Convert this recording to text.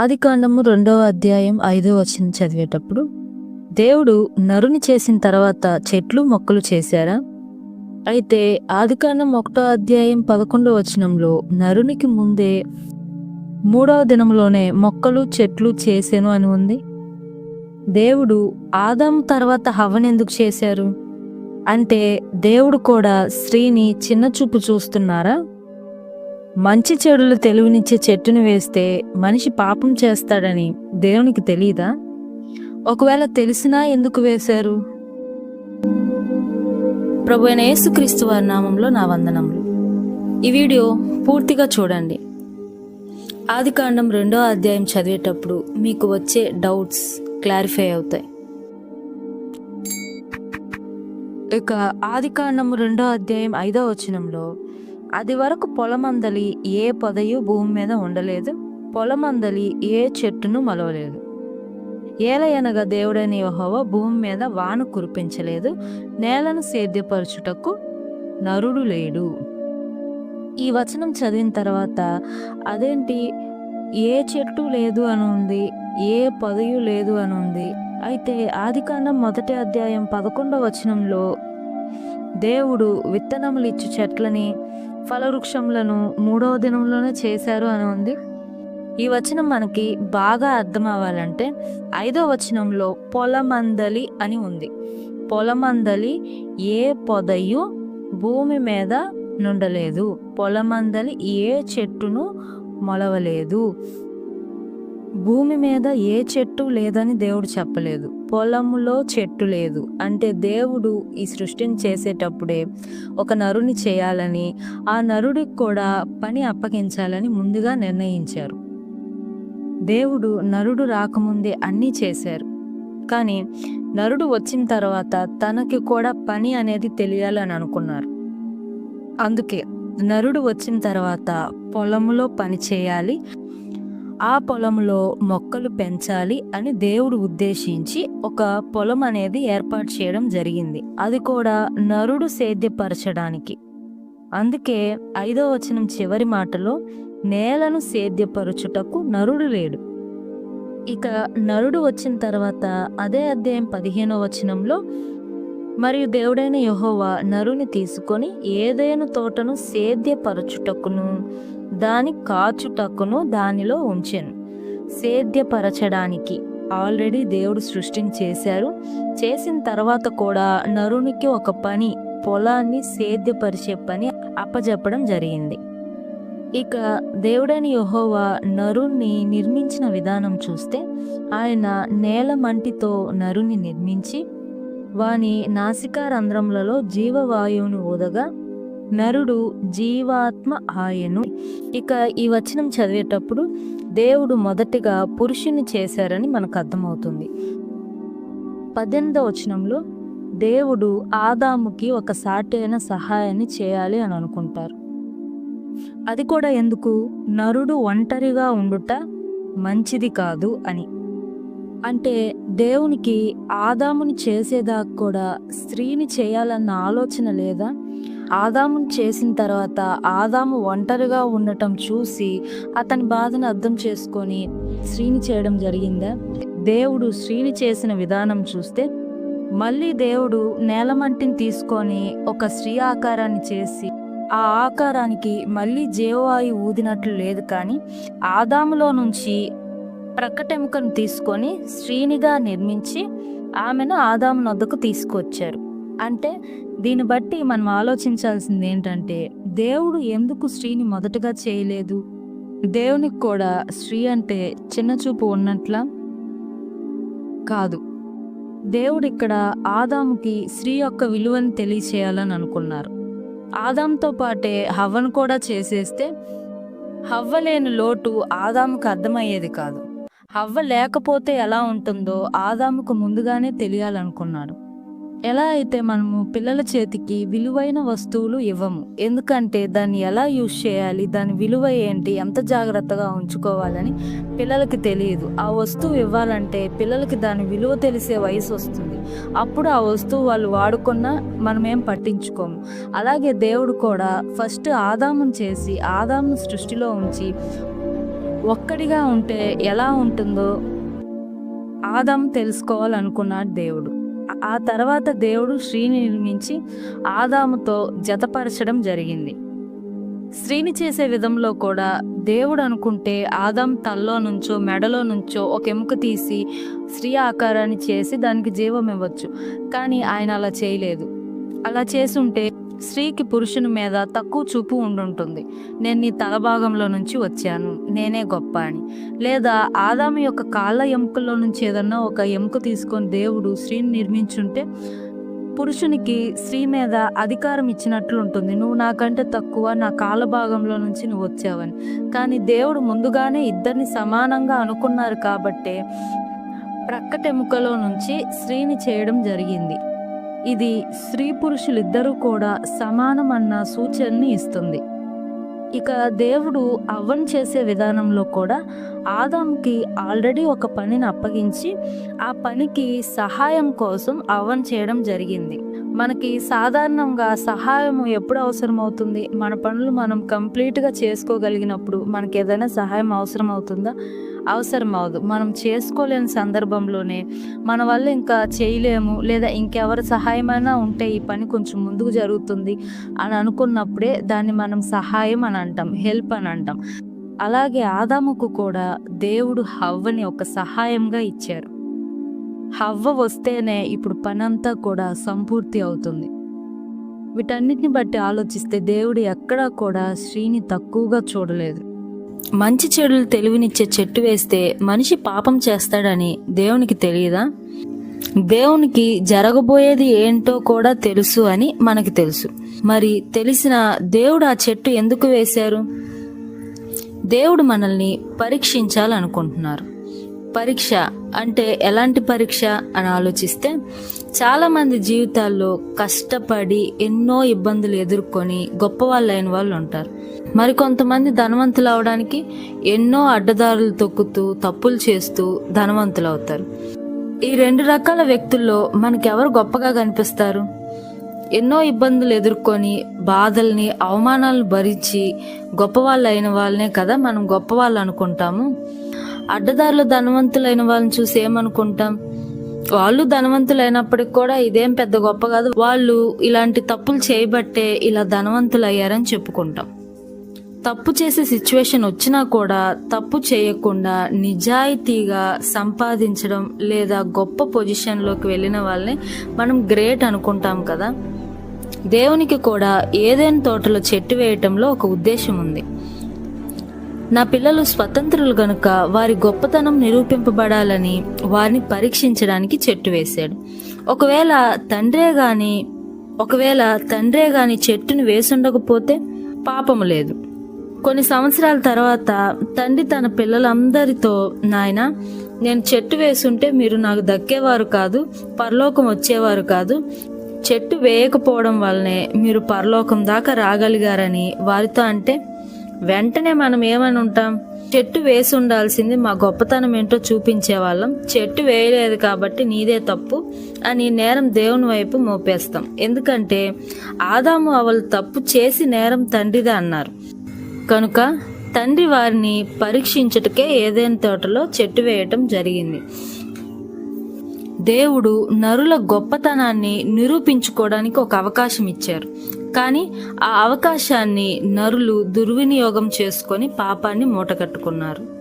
ఆది కాండము రెండవ అధ్యాయం ఐదో వచనం చదివేటప్పుడు దేవుడు నరుని చేసిన తర్వాత చెట్లు మొక్కలు చేశారా? అయితే ఆదికాండం ఒకటో అధ్యాయం పదకొండో వచనంలో నరునికి ముందే మూడవ దినంలోనే మొక్కలు చెట్లు చేసాను అని ఉంది. దేవుడు ఆదాం తర్వాత హవ్వని ఎందుకు చేశారు? అంటే దేవుడు కూడా స్త్రీని చిన్న చూపు చూస్తున్నారా? మంచి చెడులు తెలివినిచ్చే చెట్టును వేస్తే మనిషి పాపం చేస్తాడని దేవునికి తెలియదా ఒకవేళ తెలిసినా ఎందుకు వేశారు? ప్రభు అయిన యేసుక్రీస్తు వారి నామంలో నా వందనములు. ఈ వీడియో పూర్తిగా చూడండి. ఆది కాండం రెండో అధ్యాయం చదివేటప్పుడు మీకు వచ్చే డౌట్స్ క్లారిఫై అవుతాయి. ఇక ఆది కాండము రెండో అధ్యాయం ఐదో వచనంలో అది వరకు పొలమందలి ఏ పొదయు భూమి మీద ఉండలేదు పొలమందలి ఏ చెట్టును మలవలేదు. ఏలయనగా దేవుడైన యెహోవా భూమి మీద వాన కురిపించలేదు నేలను సేద్యపరచుటకు నరుడు లేడు. ఈ వచనం చదివిన తర్వాత అదేంటి? ఏ చెట్టు లేదు అని ఉంది ఏ పదయు లేదు అని ఉంది అయితే ఆదికాండం మొదటి అధ్యాయం పదకొండవ వచనంలో దేవుడు విత్తనములు ఇచ్చు చెట్లని ఫలవృక్షములను మూడవ దినంలోనే చేశారు అని ఉంది. ఈ వచనం మనకి బాగా అర్థం అవ్వాలంటే ఐదో వచనంలో పొలమందలి అని ఉంది. పొలమందలి ఏ పొదయు భూమి మీద నుండలేదు. పొలమందలి ఏ చెట్టును మొలవలేదు. భూమి మీద ఏ చెట్టు లేదని దేవుడు చెప్పలేదు. పొలములో చెట్టు లేదు. అంటే దేవుడు ఈ సృష్టిని చేసేటప్పుడే ఒక నరుని చేయాలని ఆ నరుడికి కూడా పని అప్పగించాలని ముందుగా నిర్ణయించారు. దేవుడు నరుడు రాకముందే అన్నీ చేశారు. కానీ నరుడు వచ్చిన తర్వాత తనకి కూడా పని అనేది తెలియాలని అనుకున్నారు. అందుకే నరుడు వచ్చిన తర్వాత పొలములో పని చేయాలి ఆ పొలంలో మొక్కలు పెంచాలి అని దేవుడు ఉద్దేశించి ఒక పొలం అనేది ఏర్పాటు చేయడం జరిగింది. అది కూడా నరుడు సేద్యపరచడానికి. అందుకే ఐదో వచనం చివరి మాటలో నేలను సేద్యపరచుటకు నరుడు లేడు. ఇక నరుడు వచ్చిన తర్వాత అదే అధ్యాయం పదిహేనో వచనంలో మరియు దేవుడైన యహోవా నరుని తీసుకొని ఏదైనా తోటను సేద్యపరచుటకును దాని కాచుటకును దానిలో ఉంచెను. సేద్యపరచడానికి ఆల్రెడీ దేవుడు సృష్టిని చేశారు. చేసిన తర్వాత కూడా నరునికి ఒక పని పొలాన్ని సేద్యపరిచే పని అప్పజెప్పడం జరిగింది. ఇక దేవుడైన యహోవా నరుణ్ణి నిర్మించిన విధానం చూస్తే ఆయన నేల మంటితో నరుని నిర్మించి వాని నాసికా రంధ్రములలో జీవవాయువును ఊదగా నరుడు జీవాత్మ ఆయను. ఇక ఈ వచనం చదివేటప్పుడు దేవుడు మొదటిగా పురుషుని చేశారని మనకు అర్థమవుతుంది. పద్దెనిమిదో వచనంలో దేవుడు ఆదాముకి ఒక సాటైన సహాయాన్ని చేయాలి అని అనుకుంటారు. అది కూడా ఎందుకు? నరుడు ఒంటరిగా ఉండుట మంచిది కాదు అని. అంటే దేవునికి ఆదాముని చేసేదాకా కూడా స్త్రీని చేయాలన్న ఆలోచన లేదా? ఆదాము చేసిన తర్వాత ఆదాము ఒంటరిగా ఉండటం చూసి అతని బాధను అర్థం చేసుకొని స్త్రీని చేయడం జరిగిందా. దేవుడు స్త్రీని చేసిన విధానం చూస్తే మళ్ళీ దేవుడు నేలమంటిని తీసుకొని ఒక స్త్రీ ఆకారాన్ని చేసి ఆ ఆకారానికి మళ్ళీ జీవవాయు ఊదినట్లు లేదు కానీ ఆదాములో నుంచి ప్రక్కటెముకను తీసుకొని స్త్రీనిగా నిర్మించి ఆమెను ఆదాము నొద్దకు తీసుకొచ్చారు. అంటే దీన్ని బట్టి మనం ఆలోచించాల్సింది ఏంటంటే దేవుడు ఎందుకు స్త్రీని మొదటగా చేయలేదు? దేవునికి కూడా స్త్రీ అంటే చిన్న చూపు ఉన్నట్లా కాదు. దేవుడు ఇక్కడ ఆదాముకి స్త్రీ యొక్క విలువను తెలియచేయాలని అనుకున్నారు. ఆదాంతో పాటే హవ్వను కూడా చేసేస్తే హవ్వ లేని లోటు ఆదాముకు అర్థమయ్యేది కాదు. హవ్వ లేకపోతే ఎలా ఉంటుందో ఆదాముకు ముందుగానే తెలియాలనుకున్నాడు ఎలా అయితే మనము పిల్లల చేతికి విలువైన వస్తువులు ఇవ్వము ఎందుకంటే దాన్ని ఎలా యూజ్ చేయాలి దాని విలువ ఏంటి ఎంత జాగ్రత్తగా ఉంచుకోవాలని పిల్లలకి తెలియదు. ఆ వస్తువు ఇవ్వాలంటే పిల్లలకి దాని విలువ తెలిసే వయసు వస్తుంది. అప్పుడు ఆ వస్తువు వాళ్ళు వాడుకున్నా మనమేం పట్టించుకోము. అలాగే దేవుడు కూడా ఫస్ట్ ఆదామం చేసి ఆదామును సృష్టిలో ఉంచి ఒక్కడిగా ఉంటే ఎలా ఉంటుందో ఆదాం తెలుసుకోవాలనుకున్నాడు దేవుడు. ఆ తర్వాత దేవుడు స్త్రీని నిర్మించి ఆదాముతో జతపరచడం జరిగింది. స్త్రీని చేసే విధంలో కూడా దేవుడు అనుకుంటే ఆదాం తల్లో నుంచో మెడలో నుంచో ఒక ఎముక తీసి స్త్రీ ఆకారాన్ని చేసి దానికి జీవం ఇవ్వచ్చు. కానీ ఆయన అలా చేయలేదు. అలా చేసుంటే స్త్రీకి పురుషుని మీద తక్కువ చూపు ఉండుంటుంది. నేను నీ తల భాగంలో నుంచి వచ్చాను. నేనే గొప్ప అని లేదా ఆదాము యొక్క కాళ్ళ ఎముకల్లో నుంచి ఏదన్నా ఒక ఎముక తీసుకొని దేవుడు స్త్రీని నిర్మించుంటే పురుషునికి స్త్రీ మీద అధికారం ఇచ్చినట్లు ఉంటుంది. నువ్వు నాకంటే తక్కువ నా కాళ్ళ భాగంలో నుంచి నువ్వు వచ్చావని. కానీ దేవుడు ముందుగానే ఇద్దరిని సమానంగా అనుకున్నారు కాబట్టే ప్రక్కటెముకలో నుంచి స్త్రీని చేయడం జరిగింది. ఇది స్త్రీ పురుషులిద్దరూ కూడా సమానం అన్న సూచనని ఇస్తుంది. ఇక దేవుడు అవ్వను చేసే విధానంలో కూడా ఆదాంకి ఆల్రెడీ ఒక పనిని అప్పగించి ఆ పనికి సహాయం కోసం అవ్వను చేయడం జరిగింది. మనకి సాధారణంగా సహాయం ఎప్పుడు అవసరం అవుతుంది మన పనులు మనం కంప్లీట్గా చేసుకోగలిగినప్పుడు మనకి ఏదైనా సహాయం అవసరం అవుతుందా అవసరం అవదు మనం చేసుకోలేని సందర్భంలోనే మన వల్ల ఇంకా చేయలేము లేదా ఇంకెవరి సహాయమైనా ఉంటే ఈ పని కొంచెం ముందుకు జరుగుతుంది అని అనుకున్నప్పుడే దాన్ని మనం సహాయం అని అంటాం హెల్ప్ అని అంటాం. అలాగే ఆదాముకు కూడా దేవుడు హవ్వని ఒక సహాయంగా ఇచ్చారు. హవ్వ వస్తేనే ఇప్పుడు పనంతా కూడా సంపూర్తి అవుతుంది. వీటన్నిటిని బట్టి ఆలోచిస్తే దేవుడు ఎక్కడా కూడా స్త్రీని తక్కువగా చూడలేదు. మంచి చెడులు తెలివినిచ్చే చెట్టు వేస్తే మనిషి పాపం చేస్తాడని దేవునికి తెలియదా? దేవునికి జరగబోయేది ఏంటో కూడా తెలుసు అని మనకి తెలుసు. మరి తెలిసిన దేవుడు ఆ చెట్టు ఎందుకు వేశారు? దేవుడు మనల్ని పరీక్షించాలనుకుంటున్నారు. పరీక్ష అంటే ఎలాంటి పరీక్ష అని ఆలోచిస్తే చాలా మంది జీవితాల్లో కష్టపడి ఎన్నో ఇబ్బందులు ఎదుర్కొని గొప్ప వాళ్ళు అయిన వాళ్ళు ఉంటారు. మరికొంతమంది ధనవంతులు అవడానికి ఎన్నో అడ్డదారులు తొక్కుతూ తప్పులు చేస్తూ ధనవంతులు అవుతారు ఈ రెండు రకాల వ్యక్తుల్లో మనకెవరు గొప్పగా కనిపిస్తారు? ఎన్నో ఇబ్బందులు ఎదుర్కొని బాధల్ని అవమానాలను భరించి గొప్పవాళ్ళు అయిన వాళ్ళనే కదా మనం గొప్పవాళ్ళు అనుకుంటాము? అడ్డదారులు ధనవంతులైన వాళ్ళని చూసి ఏమనుకుంటాం? వాళ్ళు ధనవంతులైనప్పటికి కూడా ఇదేం పెద్ద గొప్ప కాదు. వాళ్ళు ఇలాంటి తప్పులు చేయబట్టే ఇలా ధనవంతులు అయ్యారని చెప్పుకుంటాం. తప్పు చేసే సిచ్యువేషన్ వచ్చినా కూడా తప్పు చేయకుండా నిజాయితీగా సంపాదించడం లేదా గొప్ప పొజిషన్లోకి వెళ్ళిన వాళ్ళని మనం గ్రేట్ అనుకుంటాం కదా. దేవునికి కూడా ఏదైనా తోటలో చెట్టు వేయటంలో ఒక ఉద్దేశం ఉంది. నా పిల్లలు స్వతంత్రులు గనుక వారి గొప్పతనం నిరూపింపబడాలని వారిని పరీక్షించడానికి చెట్టు వేశాడు. ఒకవేళ తండ్రే గాని ఒకవేళ తండ్రే గాని చెట్టుని వేసుండకపోతే పాపము లేదు. కొన్ని సంవత్సరాల తర్వాత తండ్రి తన పిల్లలందరితో నాయన నేను చెట్టు వేసుంటే మీరు నాకు దక్కేవారు కాదు పరలోకం వచ్చేవారు కాదు. చెట్టు వేయకపోవడం వల్లనే మీరు పరలోకం దాకా రాగలిగారని వారితో అంటే వెంటనే మనం ఏమని ఉంటాం? చెట్టు వేసి ఉండాల్సింది మా గొప్పతనం ఏంటో చూపించే వాళ్ళం చెట్టు వేయలేదు కాబట్టి నీదే తప్పు అని నేరం దేవుని వైపు మోపేస్తాం. ఎందుకంటే ఆదాము అవలు తప్పు చేసి నేరం తండ్రిదే అన్నారు. కనుక తండ్రి వారిని పరీక్షించుటకే ఏదైనా తోటలో చెట్టు వేయటం జరిగింది. దేవుడు నరుల గొప్పతనాన్ని నిరూపించుకోవడానికి ఒక అవకాశం ఇచ్చారు. కానీ ఆ అవకాశాన్ని నరులు దుర్వినియోగం చేసుకొని పాపాన్ని మూటగట్టుకున్నారు.